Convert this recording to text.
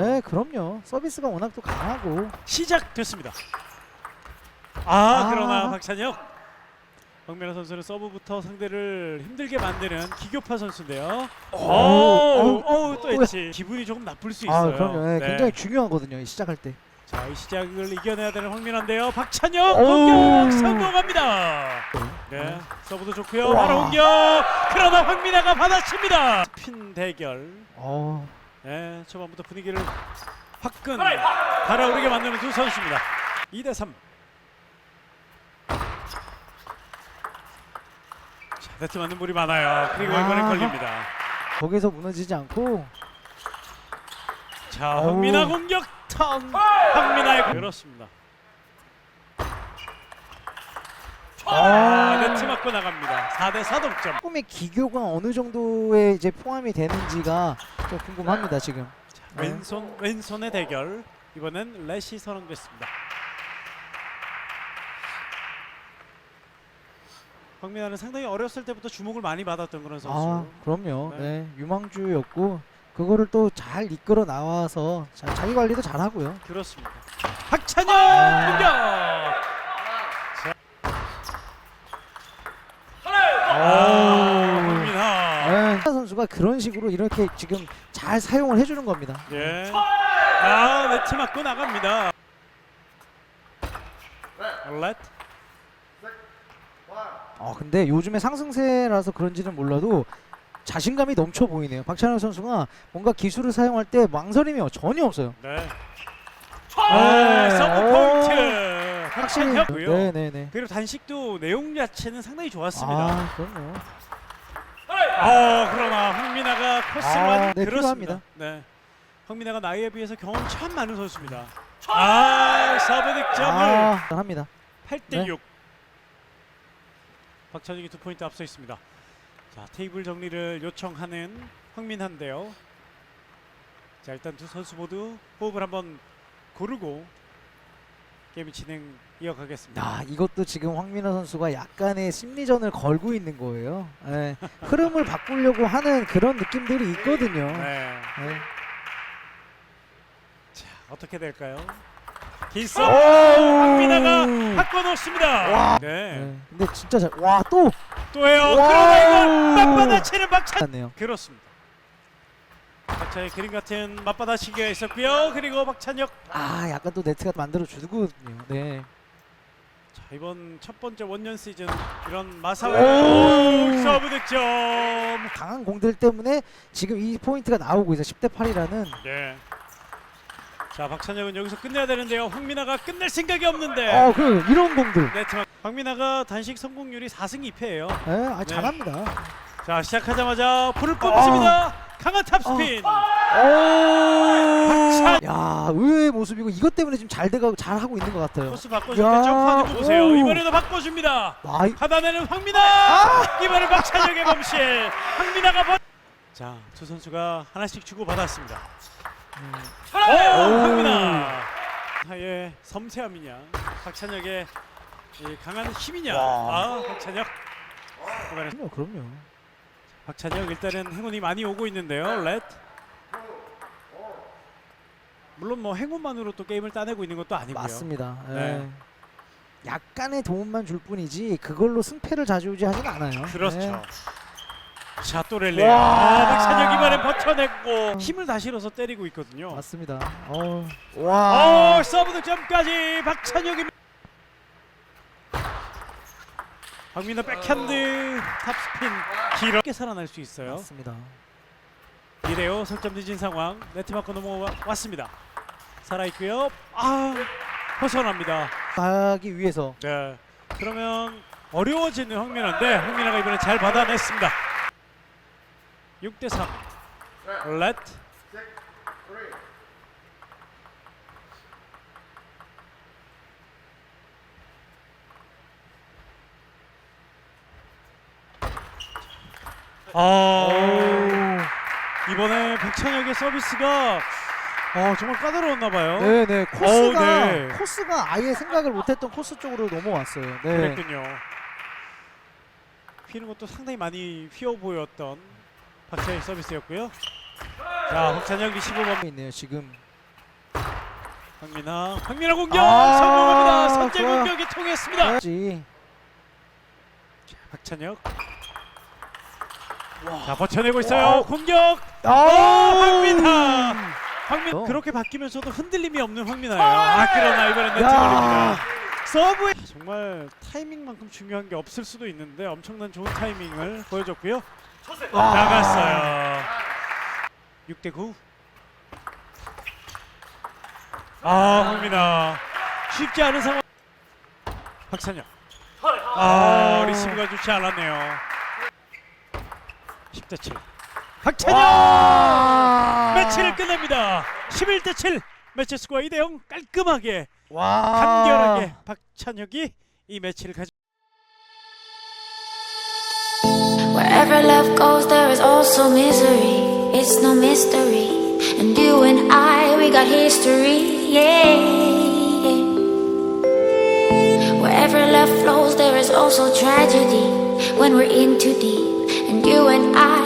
네, 그럼요. 서비스가 워낙 또 강하고 시작됐습니다. 아, 아. 그러나 박찬혁 박민아 선수는 서브부터 상대를 힘들게 만드는 기교파 선수인데요. 오, 어우, 오, 또 어우. 했지. 기분이 조금 나쁠 수 아, 있어요. 그럼요. 네, 네. 굉장히 중요하거든요. 이 시작할 때. 자, 이 시작을 이겨내야 되는 황민아인데요. 박찬혁 어우. 공격 성공합니다. 네, 서브도 좋고요. 와. 바로 공격. 그러나 황민아가 받아칩니다. 핀 대결. 어. 네, 초반부터 분위기를 화끈 달아오르게 만드는 두 선수입니다. 2대 3. 자, 네트 맞는 볼이 많아요. 그리고 이번엔 아. 걸립니다. 거기서 무너지지 않고 자. 황민아 공격 턴. 황민아의 그렇습니다. 아, 네 트 맞고 나갑니다. 4대 4 동점. 꿈의 기교가 어느 정도에 이제 포함이 되는지가 좀 궁금합니다, 지금. 네. 왼손 왼손의 대결. 이번엔 렛이 선언됐습니다. 황민아는 상당히 어렸을 때부터 주목을 많이 받았던 그런 선수. 아, 그럼요. 네. 네. 유망주였고 그거를 또 잘 이끌어 나와서 자, 자기 관리도 잘 하고요. 그렇습니다. 박찬혁 아. 공격. 아, 황민아. 네. 선수가 그런 식으로 이렇게 지금 잘 사용을 해주는 겁니다. 예. 아, 네트 맞고 나갑니다. 렛. 어, 근데 요즘에 상승세라서 그런지는 몰라도 자신감이 넘쳐 보이네요. 박찬호 선수가 뭔가 기술을 사용할 때 망설임이 전혀 없어요. 네. 아, 네. 서브 오. 포인트. 확실히. 네네네. 그리고 단식도 내용 자체는 상당히 좋았습니다. 아, 그럼요. 아, 그러나 황민아가 코스를 아, 완 네, 그렇습니다. 필요합니다. 네. 황민아가 나이에 비해서 경험 참 많은 선수입니다. 아, 서브 득점을 아, 합니다. 8대 네. 6. 박찬욱이 두 포인트 앞서 있습니다. 자, 테이블 정리를 요청하는 황민한데요. 자, 일단 두 선수 모두 호흡을 한번 고르고 게임 진행 이어가겠습니다. 야, 이것도 지금 황민호 선수가 약간의 심리전을 걸고 있는 거예요. 예. 흐름을 바꾸려고 하는 그런 느낌들이 있거든요. 네. 네. 자, 어떻게 될까요? 기스 황민아가 바꿔 놓습니다. 와. 네. 네. 근데 진짜 잘. 와, 또 또해요. 와우. 그러나 이건 맞받아치는 박찬. 같네요. 그렇습니다. 박찬의 그림 같은 맞받아치기가 있었고요. 그리고 박찬혁. 아, 약간 또 네트가 만들어 주거든요. 네. 자, 이번 첫 번째 원년 시즌 이런 마사오 오. 서브 득점. 강한 공들 때문에 지금 이 포인트가 나오고 있어. 10대 8이라는. 네. 자, 박찬혁은 여기서 끝내야 되는데요. 황민아가 끝낼 생각이 없는데. 어, 그 이런 공들. 네, 참. 황민아가 단식 성공률이 4승 2패예요. 예, 아, 네. 잘합니다. 자, 시작하자마자 불을 뿜습니다. 강한 탑스핀. 오! 야, 의외의 모습이고 이것 때문에 지금 잘 돼가고 잘 하고 있는 것 같아요. 코스 바꿔줄 때 야, 점프하는 거 보세요. 오. 이번에도 바꿔줍니다. 와, 이- 하단에는 황민아. 아! 이번엔 박찬혁의 범실. 황민아가 번. 자, 두 선수가 하나씩 주고 받았습니다. 음. 오, 황민아. 하의 섬세함이냐, 박찬혁의 이 강한 힘이냐. 와. 아, 박찬혁. 이번에 그럼요, 그럼요. 박찬혁 일단은 행운이 많이 오고 있는데요. 렛. 물론 뭐 행운만으로 또 게임을 따내고 있는 것도 아니고요. 맞습니다. 예. 네. 약간의 도움만 줄 뿐이지 그걸로 승패를 좌지우지하진 않아요. 그렇죠. 네. 자, 또 랠리. 와. 아, 박찬혁 이번엔 버텨냈고 힘을 다 실어서 때리고 있거든요. 맞습니다. 어, 와. 오, 서브 득점까지 박찬혁이 박민호 백핸드 탑스핀 길게 살아날 수 있어요. 맞습니다. 이래요. 석점 뒤진 상황. 네트 맞고 넘어왔습니다. 살아 있고요. 아, 벗어납니다. 가기 위해서 네. 그러면 어려워지는 황민아인데 황민아가 이번에 잘 받아냈습니다. 6대 3. 렛. 아, 이번에 박찬혁의 서비스가 어, 정말 까다로웠나 봐요. 네, 네. 코스가 네. 코스가 아예 생각을 못했던 코스 쪽으로 넘어왔어요. 네. 그랬군요. 휘는 것도 상당히 많이 휘어 보였던 박찬혁 서비스였고요. 자, 박찬혁 리시브 범 있네요. 지금 황민아, 황민아 공격 아, 성공합니다. 선제 좋아요. 공격이 통했습니다. 그렇지. 박찬혁. 자 버텨내고 있어요. 공격. 아, 황민아. 황민 어. 그렇게 바뀌면서도 흔들림이 없는 황민아예요. 아 그러나 이번엔 네트 야. 걸립니다. 서브에 정말 타이밍만큼 중요한 게 없을 수도 있는데 엄청난 좋은 타이밍을 보여줬고요. 아. 나갔어요. 6대 9. 아 황민아 쉽지 않은 상황. 박찬혁. 아 리시브가 좋지 않았네요. 10대 7. 박찬혁 와. 매치를 끝냅니다. 11대 7. 매치 스코어 2대 0 깔끔하게 와. 간결하게 박찬혁이 이 매치를 가져. Wherever love goes, there is also misery. It's no mystery. And you and I, we got history. Yeah. Wherever love flows, there is also tragedy. When we're in too deep. And you and I,